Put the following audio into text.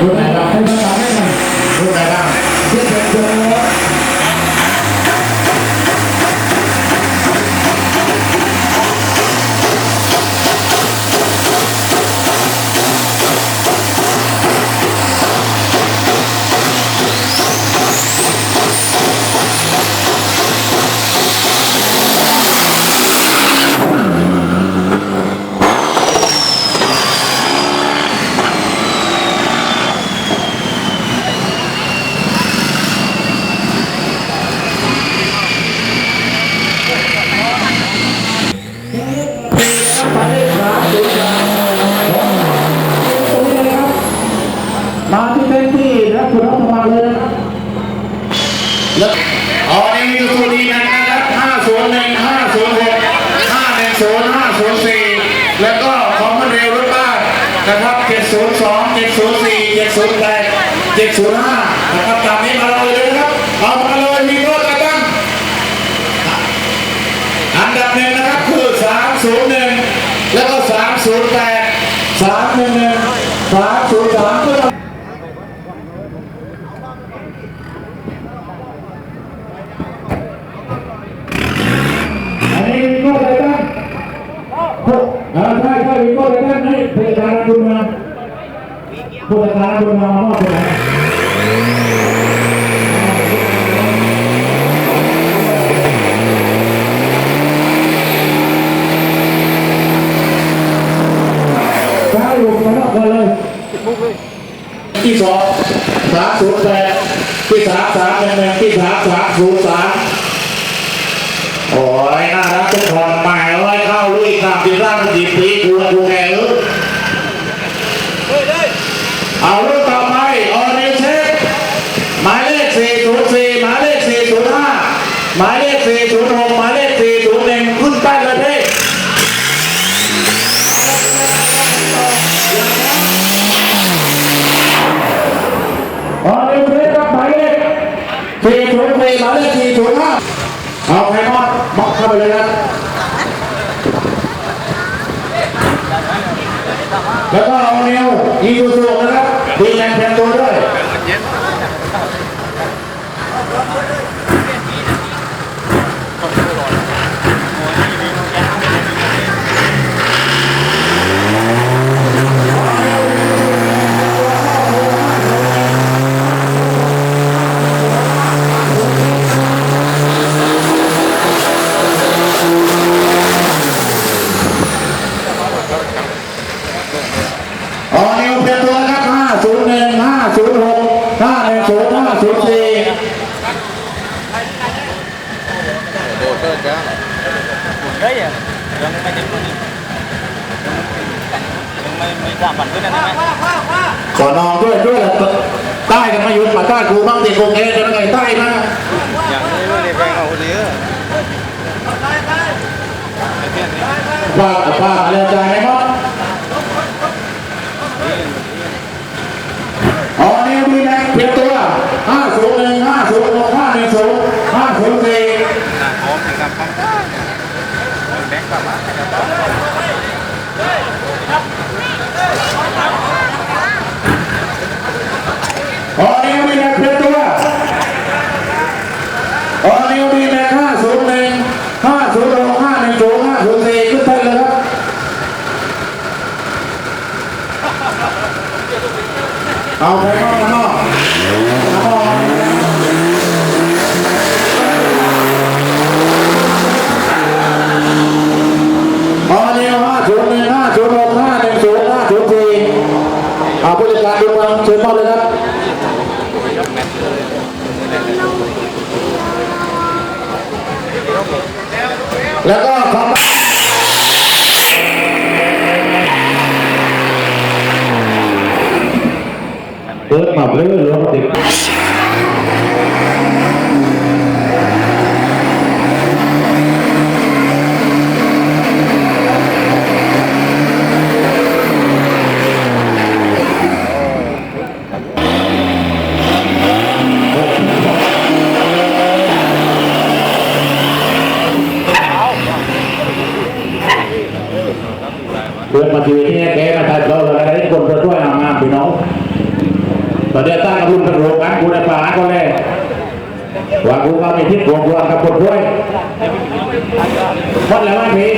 ดู มาที่เต็มที่และคุณรัฐบาลเลยนะครับเอาในสูตรนี้นะครับห้าศูนย์หนึ่งห้าศูนย์หกห้าหนึ่งศูนย์ห้าศูนย์สี่แล้วก็ของมันเร็วรถบ้านนะครับเจ็ดศูนย์สองเจ็ดศูนย์สี่เจ็ดศูนย์แปดเจ็ดศูนย์ห้าแะครับตามนี้มาเลยนะครับ เอามาเลยมีรถอระตั้งอันดับหนึ่งนะครับคือสามศูนย์หนึ่งแล้วก็สามศูนย์แปดสามหนึ่งหนึ่งสามศูนย์ ผู้จัดการคุณมามอบตัวไหนใช่อยู่มามอบกันเลยที่สองสามศูนย์แปดที่สามสามหนึ่งหนึ่งที่สามสามศูนย์สามโอ้ยน่ารักทุกคนใหม่ร้อยเข้าลุยข้ามที่ร่างสิบปีกูกูแก่เออเอารุ่นต่อไปออนิเช็คหมายเลขสี่ศูนย์สี่หมายเลขสี่ศูนย์ห้าหมายเลขสี่ศูนย์หกหมายเลขสี่ศูนย์หนึ่งขึ้นใต้ประเทศ อ๋อเร็วเลยครับหมายเลขสี่ศูนย์สี่ หมายเลขสี่ศูนย์ห้าเอาไข่มอดมอกเข้าไปเลยนะแล้วก็เอาเนวอีกูซูนะครับดีแรงแทนตัวด้วย อ๋อนิวเปลี่ยนตัวนะครับ 501 506 510 504 đấy à ยังไม่เห็นคนนี้ยังไม่ไม่สามวันด้วยนะขอนองด้วยด้วยใต้กันมาหยุดมาใต้กูบ้างตีโกงเองจะไงใต้นะอย่างนี้ไม่ได้แพงเอาคนนี้ว่าว่าเรียนใจไหมครับอ๋อนิวดีนะ เปลี่ยนตัว501 506 510 504หน้าพร้อมนะครับแบงค์กลับมาอ๋อนิวดีนะเปลี่ยนตัวอ๋อนิวดีนะ501 506 510 504ขึ้นไปเลยครับ เอาไปนอกนอกนอกอ๋อนี่ห้าศูนย์หนึ่งห้าศูนย์หกห้าหนึ่งศูนย์ห้าศูนย์สี่เอาผู้จัดการดูมาเชิญมอบเลยครับแล้วก็ขอบ เปิดมาเลยเหลือติดเปิดมาทีนี้แกมาถ่ายเราอะไรคน Pendeta belum terlukan, udah parah oleh Wagu kami hit, wagu angkat berdua. Kuat lewat nih.